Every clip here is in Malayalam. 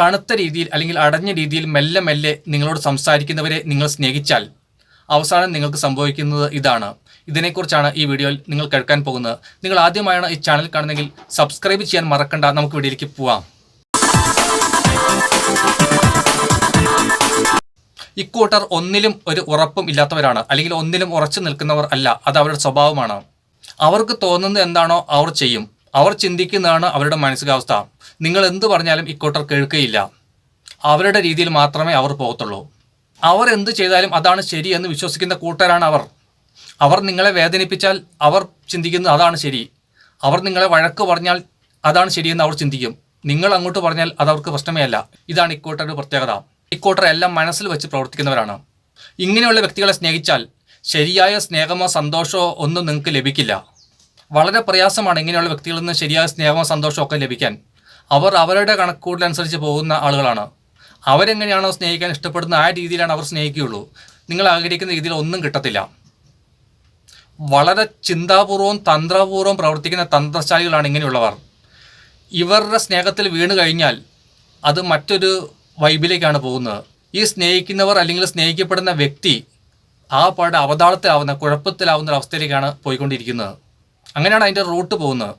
തണുത്ത രീതിയിൽ അല്ലെങ്കിൽ അടഞ്ഞ രീതിയിൽ മെല്ലെ മെല്ലെ നിങ്ങളോട് സംസാരിക്കുന്നവരെ നിങ്ങൾ സ്നേഹിച്ചാൽ അവസാനം നിങ്ങൾക്ക് സംഭവിക്കുന്നത് ഇതാണ്. ഇതിനെക്കുറിച്ചാണ് ഈ വീഡിയോയിൽ നിങ്ങൾ കേൾക്കാൻ പോകുന്നത്. നിങ്ങൾ ആദ്യമായാണ് ഈ ചാനൽ കാണുന്നതെങ്കിൽ സബ്സ്ക്രൈബ് ചെയ്യാൻ മറക്കണ്ട. നമുക്ക് വീഡിയോയിലേക്ക് പോവാം. ഇക്കൂട്ടർ ഒന്നിലും ഒരു ഉറപ്പും ഇല്ലാത്തവരാണ്. അല്ലെങ്കിൽ ഒന്നിലും ഉറച്ചു നിൽക്കുന്നവർ അല്ല. അത് അവരുടെ സ്വഭാവമാണ്. അവർക്ക് തോന്നുന്നത് എന്താണോ അവർ ചെയ്യും. അവർ ചിന്തിക്കുന്നതാണ് അവരുടെ മാനസികാവസ്ഥ. നിങ്ങൾ എന്ത് പറഞ്ഞാലും ഇക്കോട്ടർ കേൾക്കുകയില്ല അവരുടെ രീതിയിൽ മാത്രമേ അവർ പോകത്തുള്ളൂ. അവർ എന്ത് ചെയ്താലും അതാണ് ശരി എന്ന് വിശ്വസിക്കുന്ന കൂട്ടരാണ് അവർ. അവർ നിങ്ങളെ വേദനിപ്പിച്ചാൽ അവർ ചിന്തിക്കുന്നത് അതാണ് ശരി. അവർ നിങ്ങളെ വഴക്ക് പറഞ്ഞാൽ അതാണ് ശരിയെന്ന് അവർ ചിന്തിക്കും. നിങ്ങൾ അങ്ങോട്ട് പറഞ്ഞാൽ അത് അവർക്ക് പ്രശ്നമേ അല്ല. ഇതാണ് ഇക്കൂട്ടരുടെ പ്രത്യേകത. ഇക്കോട്ടർ എല്ലാം മനസ്സിൽ വെച്ച് പ്രവർത്തിക്കുന്നവരാണ്. ഇങ്ങനെയുള്ള വ്യക്തികളെ സ്നേഹിച്ചാൽ ശരിയായ സ്നേഹമോ സന്തോഷമോ ഒന്നും നിങ്ങൾക്ക് ലഭിക്കില്ല. വളരെ പ്രയാസമാണ് ഇങ്ങനെയുള്ള വ്യക്തികളിൽ നിന്ന് ശരിയായ സ്നേഹവും സന്തോഷവും ഒക്കെ ലഭിക്കാൻ. അവർ അവരുടെ കണക്കുകൂടലനുസരിച്ച് പോകുന്ന ആളുകളാണ്. അവരെങ്ങനെയാണോ സ്നേഹിക്കാൻ ഇഷ്ടപ്പെടുന്ന ആ രീതിയിലാണ് അവർ സ്നേഹിക്കുകയുള്ളൂ. നിങ്ങൾ ആഗ്രഹിക്കുന്ന രീതിയിൽ ഒന്നും കിട്ടത്തില്ല. വളരെ ചിന്താപൂർവം തന്ത്രപൂർവം പ്രവർത്തിക്കുന്ന തന്ത്രശാലികളാണ് ഇങ്ങനെയുള്ളവർ. ഇവരുടെ സ്നേഹത്തിൽ വീണ് കഴിഞ്ഞാൽ അത് മറ്റൊരു വൈബിലേക്കാണ് പോകുന്നത്. ഈ സ്നേഹിക്കുന്നവർ അല്ലെങ്കിൽ സ്നേഹിക്കപ്പെടുന്ന വ്യക്തി ആ പാട് അവതാളത്തിലാവുന്ന കുഴപ്പത്തിലാവുന്ന ഒരു അവസ്ഥയിലേക്കാണ് പോയിക്കൊണ്ടിരിക്കുന്നത്. അങ്ങനെയാണ് അതിന്റെ റൂട്ട് പോകുന്നത്.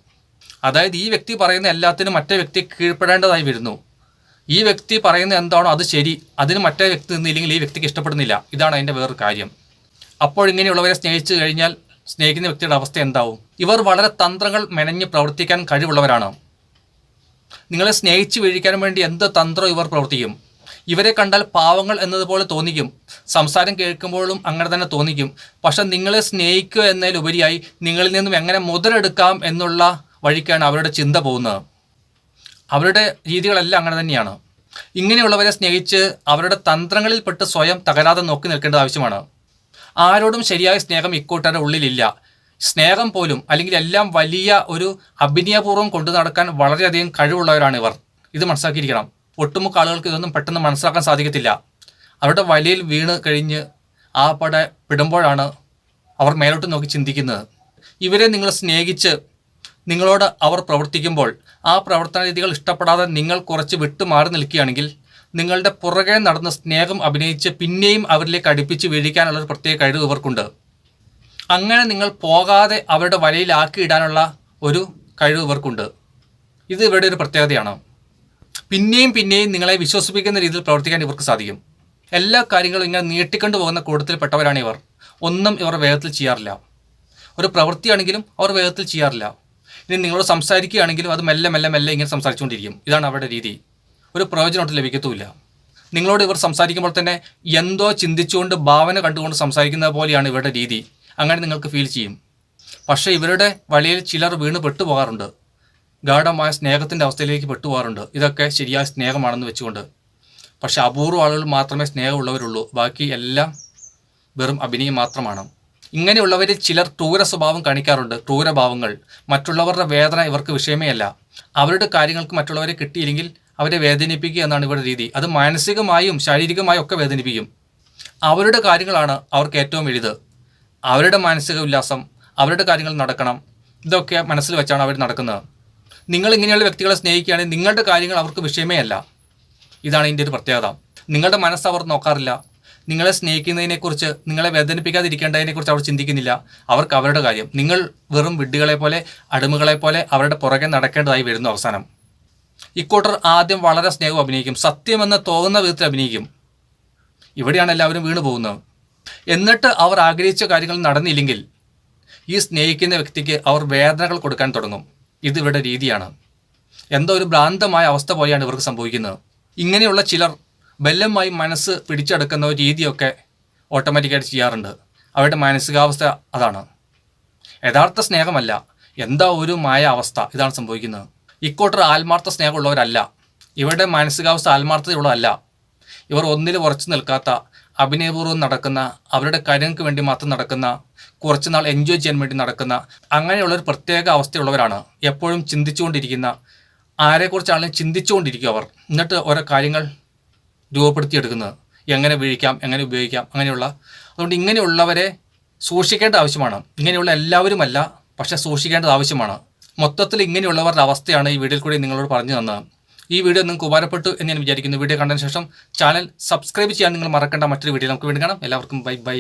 അതായത് ഈ വ്യക്തി പറയുന്ന എല്ലാത്തിനും മറ്റേ വ്യക്തി കീഴ്പ്പെടേണ്ടതായി വരുന്നു. ഈ വ്യക്തി പറയുന്ന എന്താണോ അത് ശരി അതിന് മറ്റേ വ്യക്തി നിന്നില്ലെങ്കിൽ ഈ വ്യക്തിക്ക് ഇഷ്ടപ്പെടുന്നില്ല. ഇതാണ് അതിന്റെ വേറൊരു കാര്യം. അപ്പോൾ ഇങ്ങനെയുള്ളവരെ സ്നേഹിച്ചു കഴിഞ്ഞാൽ സ്നേഹിക്കുന്ന വ്യക്തിയുടെ അവസ്ഥ എന്താവും? ഇവർ വളരെ തന്ത്രങ്ങൾ മെനഞ്ഞ് പ്രവർത്തിക്കാൻ കഴിവുള്ളവരാണ്. നിങ്ങളെ സ്നേഹിച്ച് വീഴിക്കാൻ വേണ്ടി എന്ത് തന്ത്രം ഇവർ പ്രവർത്തിക്കും? ഇവരെ കണ്ടാൽ പാവങ്ങൾ എന്നതുപോലെ തോന്നിക്കും. സംസാരം കേൾക്കുമ്പോഴും അങ്ങനെ തന്നെ തോന്നിക്കും. പക്ഷെ നിങ്ങളെ സ്നേഹിക്കുക എന്നതിലുപരിയായി നിങ്ങളിൽ നിന്നും എങ്ങനെ മുതലെടുക്കാം എന്നുള്ള വഴിക്കാണ് അവരുടെ ചിന്ത പോകുന്നത്. അവരുടെ രീതികളെല്ലാം അങ്ങനെ തന്നെയാണ്. ഇങ്ങനെയുള്ളവരെ സ്നേഹിച്ച് അവരുടെ തന്ത്രങ്ങളിൽപ്പെട്ട് സ്വയം തകരാതെ നോക്കി നിൽക്കേണ്ടത് ആവശ്യമാണ്. ആരോടും ശരിയായ സ്നേഹം ഇക്കൂട്ടരുടെ ഉള്ളിലില്ല. സ്നേഹം പോലും അല്ലെങ്കിൽ എല്ലാം വലിയ ഒരു അഭിനയപൂർവം കൊണ്ടു നടക്കാൻ വളരെയധികം കഴിവുള്ളവരാണ് ഇവർ. ഇത് മനസ്സിലാക്കിയിരിക്കണം. ഒട്ടുമുക്ക ആളുകൾക്ക് ഇതൊന്നും പെട്ടെന്ന് മനസ്സിലാക്കാൻ സാധിക്കത്തില്ല. അവരുടെ വലയിൽ വീണ് കഴിഞ്ഞ് ആ പട പിടുമ്പോഴാണ് അവർ മേലോട്ട് നോക്കി ചിന്തിക്കുന്നത്. ഇവരെ നിങ്ങൾ സ്നേഹിച്ച് നിങ്ങളോട് അവർ പ്രവർത്തിക്കുമ്പോൾ ആ പ്രവർത്തന രീതികൾ ഇഷ്ടപ്പെടാതെ നിങ്ങൾ കുറച്ച് വിട്ടുമാറി നിൽക്കുകയാണെങ്കിൽ നിങ്ങളുടെ പുറകെ നടന്ന് സ്നേഹം അഭിനയിച്ച് പിന്നെയും അവരിലേക്ക് അടുപ്പിച്ച് വീഴിക്കാനുള്ള ഒരു പ്രത്യേക കഴിവ് ഇവർക്കുണ്ട്. അങ്ങനെ നിങ്ങൾ പോകാതെ അവരുടെ വലയിലാക്കി ഇടാനുള്ള ഒരു കഴിവ് ഇവർക്കുണ്ട്. ഇത് ഇവരുടെ ഒരു പ്രത്യേകതയാണ്. പിന്നെയും പിന്നെയും നിങ്ങളെ വിശ്വസിപ്പിക്കുന്ന രീതിയിൽ പ്രവർത്തിക്കാൻ ഇവർക്ക് സാധിക്കും. എല്ലാ കാര്യങ്ങളും ഇങ്ങനെ നീട്ടിക്കൊണ്ടു പോകുന്ന കൂട്ടത്തിൽപ്പെട്ടവരാണ് ഇവർ. ഒന്നും ഇവർ വേഗത്തിൽ ചെയ്യാറില്ല. ഒരു പ്രവൃത്തിയാണെങ്കിലും അവർ വേഗത്തിൽ ചെയ്യാറില്ല. ഇനി നിങ്ങളോട് സംസാരിക്കുകയാണെങ്കിലും അത് മെല്ലെ മെല്ലെ മെല്ലെ ഇങ്ങനെ സംസാരിച്ചുകൊണ്ടിരിക്കും. ഇതാണ് അവരുടെ രീതി. ഒരു പ്രയോജനമായിട്ട് ലഭിക്കത്തുമില്ല. നിങ്ങളോട് ഇവർ സംസാരിക്കുമ്പോൾ തന്നെ എന്തോ ചിന്തിച്ചുകൊണ്ട് ഭാവന കണ്ടുകൊണ്ട് സംസാരിക്കുന്നത് പോലെയാണ് ഇവരുടെ രീതി. അങ്ങനെ നിങ്ങൾക്ക് ഫീൽ ചെയ്യും. പക്ഷേ ഇവരുടെ വഴിയിൽ ചിലർ വീണ് പെട്ടുപോകാറുണ്ട്. ഗാഠമായ സ്നേഹത്തിന്റെ അവസ്ഥയിലേക്ക് പെട്ടുപോകാറുണ്ട്. ഇതൊക്കെ ശരിയായ സ്നേഹമാണെന്ന് വെച്ചുകൊണ്ട്. പക്ഷേ അപൂർവ ആളുകൾ മാത്രമേ സ്നേഹമുള്ളവരുള്ളൂ. ബാക്കി എല്ലാം വെറും അഭിനയം മാത്രമാണ്. ഇങ്ങനെയുള്ളവരിൽ ചിലർ ക്രൂര സ്വഭാവം കാണിക്കാറുണ്ട്. ക്രൂരഭാവങ്ങൾ മറ്റുള്ളവരുടെ വേദന ഇവർക്ക് വിഷയമേ അല്ല. അവരുടെ കാര്യങ്ങൾക്ക് മറ്റുള്ളവരെ കിട്ടിയില്ലെങ്കിൽ അവരെ വേദനിപ്പിക്കുക എന്നാണ് ഇവരുടെ രീതി. അത് മാനസികമായും ശാരീരികമായും ഒക്കെ വേദനിപ്പിക്കും. അവരുടെ കാര്യങ്ങളാണ് അവർക്ക് ഏറ്റവും എഴുത് അവരുടെ മാനസിക ഉല്ലാസം അവരുടെ കാര്യങ്ങൾ നടക്കണം ഇതൊക്കെ മനസ്സിൽ വെച്ചാണ് അവർ നടക്കുന്നത്. നിങ്ങൾ ഇങ്ങനെയുള്ള വ്യക്തികളെ സ്നേഹിക്കുകയാണെങ്കിൽ നിങ്ങളുടെ കാര്യങ്ങൾ അവർക്ക് വിഷയമേ അല്ല. ഇതാണ് ഇതിന്റെ ഒരു പ്രത്യേകത. നിങ്ങളുടെ മനസ്സ് അവർ നോക്കാറില്ല. നിങ്ങളെ സ്നേഹിക്കുന്നതിനെക്കുറിച്ച് നിങ്ങളെ വേദനിപ്പിക്കാതിരിക്കേണ്ടതിനെക്കുറിച്ച് അവർ ചിന്തിക്കുന്നില്ല. അവർക്ക് അവരുടെ കാര്യം. നിങ്ങൾ വെറും വിഡ്ഢികളെ പോലെ അടിമകളെ പോലെ അവരുടെ പുറകെ നടക്കേണ്ടതായി വരുന്നു അവസാനം. ഇക്കൂട്ടർ ആദ്യം വളരെ സ്നേഹം അഭിനയിക്കും. സത്യമെന്ന് തോന്നുന്ന വിധത്തിൽ അഭിനയിക്കും. ഇവിടെയാണ് എല്ലാവരും വീണു പോകുന്നത്. എന്നിട്ട് അവർ ആഗ്രഹിച്ച കാര്യങ്ങൾ നടന്നില്ലെങ്കിൽ ഈ സ്നേഹിക്കുന്ന വ്യക്തിക്ക് അവർ വേദനകൾ കൊടുക്കാൻ തുടങ്ങും. ഇത് ഇവരുടെ രീതിയാണ്. എന്തോ ഒരു ഭ്രാന്തമായ അവസ്ഥ പോലെയാണ് ഇവർക്ക് സംഭവിക്കുന്നത്. ഇങ്ങനെയുള്ള ചിലർ ബലമായി മനസ്സ് പിടിച്ചെടുക്കുന്ന ഒരു രീതിയൊക്കെ ഓട്ടോമാറ്റിക്കായിട്ട് ചെയ്യാറുണ്ട്. അവരുടെ മാനസികാവസ്ഥ അതാണ്. യഥാർത്ഥ സ്നേഹമല്ല. എന്താ ഒരു മായ അവസ്ഥ ഇതാണ് സംഭവിക്കുന്നത്. ഇക്കൂട്ടർ ആത്മാർത്ഥ സ്നേഹമുള്ളവരല്ല. ഇവരുടെ മാനസികാവസ്ഥ ആത്മാർത്ഥതയുള്ളതല്ല. ഇവർ ഒന്നിൽ ഉറച്ചു നിൽക്കാത്ത അഭിനയപൂർവം നടക്കുന്ന അവരുടെ കാര്യങ്ങൾക്ക് വേണ്ടി മാത്രം നടക്കുന്ന കുറച്ചുനാൾ എൻജോയ് ചെയ്യാൻ വേണ്ടി നടക്കുന്ന അങ്ങനെയുള്ള ഒരു പ്രത്യേക അവസ്ഥയുള്ളവരാണ്. എപ്പോഴും ചിന്തിച്ചുകൊണ്ടിരിക്കുന്ന ആരെക്കുറിച്ചാണെങ്കിലും ചിന്തിച്ചുകൊണ്ടിരിക്കും അവർ? എന്നിട്ട് ഓരോ കാര്യങ്ങൾ രൂപപ്പെടുത്തിയെടുക്കുന്നത്. എങ്ങനെ വീഴിക്കാം എങ്ങനെ ഉപയോഗിക്കാം അങ്ങനെയുള്ള. അതുകൊണ്ട് ഇങ്ങനെയുള്ളവരെ സൂക്ഷിക്കേണ്ട ആവശ്യമാണ്. ഇങ്ങനെയുള്ള എല്ലാവരുമല്ല പക്ഷേ സൂക്ഷിക്കേണ്ടത് ആവശ്യമാണ്. മൊത്തത്തിൽ ഇങ്ങനെയുള്ളവരുടെ അവസ്ഥയാണ് ഈ വീഡിയോയിൽ കൂടി നിങ്ങളോട് പറഞ്ഞു തന്നത്. ഈ വീഡിയോ നിങ്ങൾക്ക് ഉപകാരപ്പെട്ടു എന്ന് ഞാൻ വിചാരിക്കുന്നു. വീഡിയോ കണ്ടതിന് ശേഷം ചാനൽ സബ്സ്ക്രൈബ് ചെയ്യാൻ നിങ്ങൾ മറക്കേണ്ട. മറ്റൊരു വീഡിയോ നമുക്ക് വീണ്ടും കാണാം. എല്ലാവർക്കും ബൈ ബൈ.